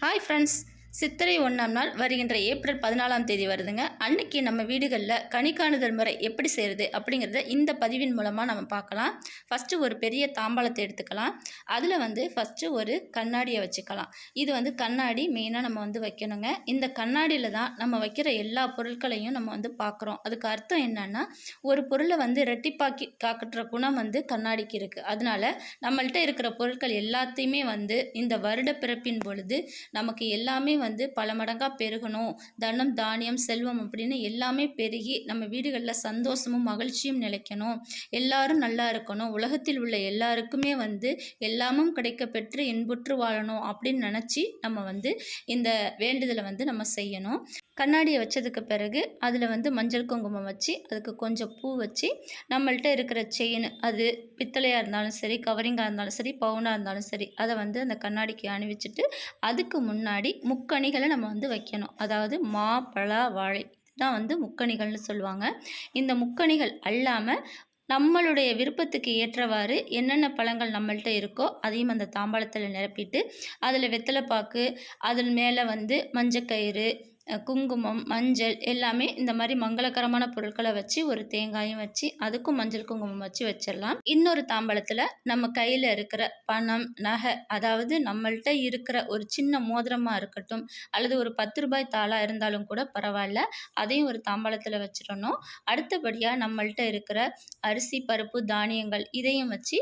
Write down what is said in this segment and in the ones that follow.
Hi friends சித்திரை ஒன்றாம் நாள் வருகின்ற ஏப்ரல் பதினாலாம் தேதி வருதுங்க. அன்னைக்கு நம்ம வீடுகளில் கணிக்காணுதல் முறை எப்படி செய்கிறது அப்படிங்கிறத இந்த பதிவின் மூலமாக நம்ம பார்க்கலாம். ஃபஸ்ட்டு ஒரு பெரிய தாம்பாளத்தை எடுத்துக்கலாம். அதில் வந்து ஃபஸ்ட்டு ஒரு கண்ணாடியை வச்சுக்கலாம். இது வந்து கண்ணாடி மெயினாக நம்ம வந்து வைக்கணுங்க. இந்த கண்ணாடியில் தான் நம்ம வைக்கிற எல்லா பொருட்களையும் நம்ம வந்து பார்க்குறோம். அதுக்கு அர்த்தம் என்னன்னா ஒரு பொருளை வந்து ரெட்டிப்பாக்கி காக்கட்டுற குணம் வந்து கண்ணாடிக்கு இருக்குது அதனால நம்மள்கிட்ட இருக்கிற பொருட்கள் எல்லாத்தையுமே வந்து இந்த வருட பிறப்பின் பொழுது நமக்கு எல்லாமே வந்து பல மடங்காக பெருகணும். தனம் தானியம் செல்வம் அப்படின்னு எல்லாமே பெருகி நம்ம வீடுகளில் சந்தோஷமும் மகிழ்ச்சியும் நிலைக்கணும். எல்லாரும் நல்லா இருக்கணும். உலகத்தில் உள்ள எல்லாருக்குமே வந்து எல்லாமும் கிடைக்க பெற்று இன்புற்று வாழணும் அப்படின்னு நினச்சி நம்ம வந்து இந்த வேண்டுதலை வந்து நம்ம செய்யணும். கண்ணாடியை வச்சதுக்கு பிறகு அதில் வந்து மஞ்சள் குங்குமம் வச்சு அதுக்கு கொஞ்சம் பூ வச்சு நம்மள்கிட்ட இருக்கிற செயின் அது பித்தளையாக இருந்தாலும் சரி கவரிங்காக இருந்தாலும் சரி பவுனாக இருந்தாலும் சரி அதை வந்து அந்த கண்ணாடிக்கு அணிவிச்சிட்டு அதுக்கு முன்னாடி முக்கணிகளை நம்ம வந்து வைக்கணும். அதாவது மா பலா வாழை தான் வந்து முக்கணிகள்னு சொல்லுவாங்க. இந்த முக்கணிகள் அல்லாமல் நம்மளுடைய விருப்பத்துக்கு ஏற்றவாறு என்னென்ன பழங்கள் நம்மள்கிட்ட இருக்கோ அதையும் அந்த தாம்பாளத்தில் நிரப்பிட்டு அதில் வெத்தலைப்பாக்கு அதன் மேலே வந்து மஞ்சக்கயிறு குங்குமம் மஞ்சள் எல்லாமே இந்த மாதிரி மங்களகரமான பொருட்களை வச்சு ஒரு தேங்காயும் வச்சு அதுக்கும் மஞ்சள் குங்குமம் வச்சு வச்சிடலாம். இன்னொரு தாம்பளத்தில் நம்ம கையில் இருக்கிற பணம் நகை அதாவது நம்மள்கிட்ட இருக்கிற ஒரு சின்ன மோதிரமாக இருக்கட்டும் அல்லது ஒரு பத்து ரூபாய் தாளாக இருந்தாலும் கூட பரவாயில்ல அதையும் ஒரு தாம்பளத்தில் வச்சிடணும். அடுத்தபடியாக நம்மள்கிட்ட இருக்கிற அரிசி பருப்பு தானியங்கள் இதையும் வச்சு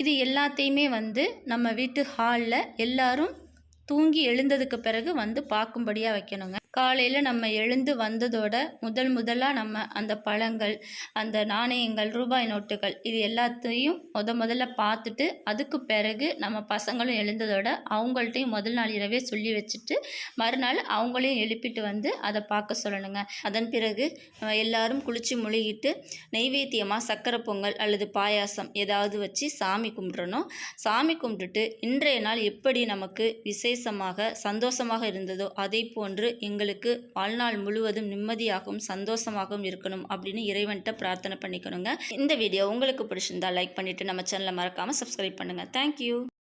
இது எல்லாத்தையுமே வந்து நம்ம வீட்டு ஹாலில் எல்லாரும் தூங்கி எழுந்ததுக்கு பிறகு வந்து பார்க்கும்படியாக வைக்கணுங்க. காலையில் நம்ம எழுந்து வந்ததோட முதல் முதலாக நம்ம அந்த பழங்கள் அந்த நாணயங்கள் ரூபாய் நோட்டுகள் இது எல்லாத்தையும் முத முதல்ல பார்த்துட்டு அதுக்கு பிறகு நம்ம பசங்களும் எழுந்ததோட அவங்கள்ட்டையும் முதல் நாள் இரவே சொல்லி வச்சுட்டு மறுநாள் அவங்களையும் எழுப்பிட்டு வந்து அதை பார்க்க சொல்லணுங்க. அதன் பிறகு எல்லாரும் குளித்து முழுகிட்டு நெய்வேத்தியமாக சக்கரை பொங்கல் அல்லது பாயாசம் ஏதாவது வச்சு சாமி கும்பிட்றணும் சாமி கும்பிட்டுட்டு இன்றைய நாள் எப்படி நமக்கு விசேஷமாக சந்தோஷமாக இருந்ததோ அதை போன்று எங்களுக்கு வாழ்நாள் முழுவதும் நிம்மதியாகவும் சந்தோஷமாகவும் இருக்கணும் அப்படின்னு இறைவன்கிட்ட பிரார்த்தனை பண்ணிக்கணுங்க. இந்த வீடியோ உங்களுக்கு பிடிச்சிருந்தா லைக் பண்ணிவிட்டு நம்ம சேனலை மறக்காமல் சப்ஸ்கிரைப் பண்ணுங்கள் தேங்க்யூ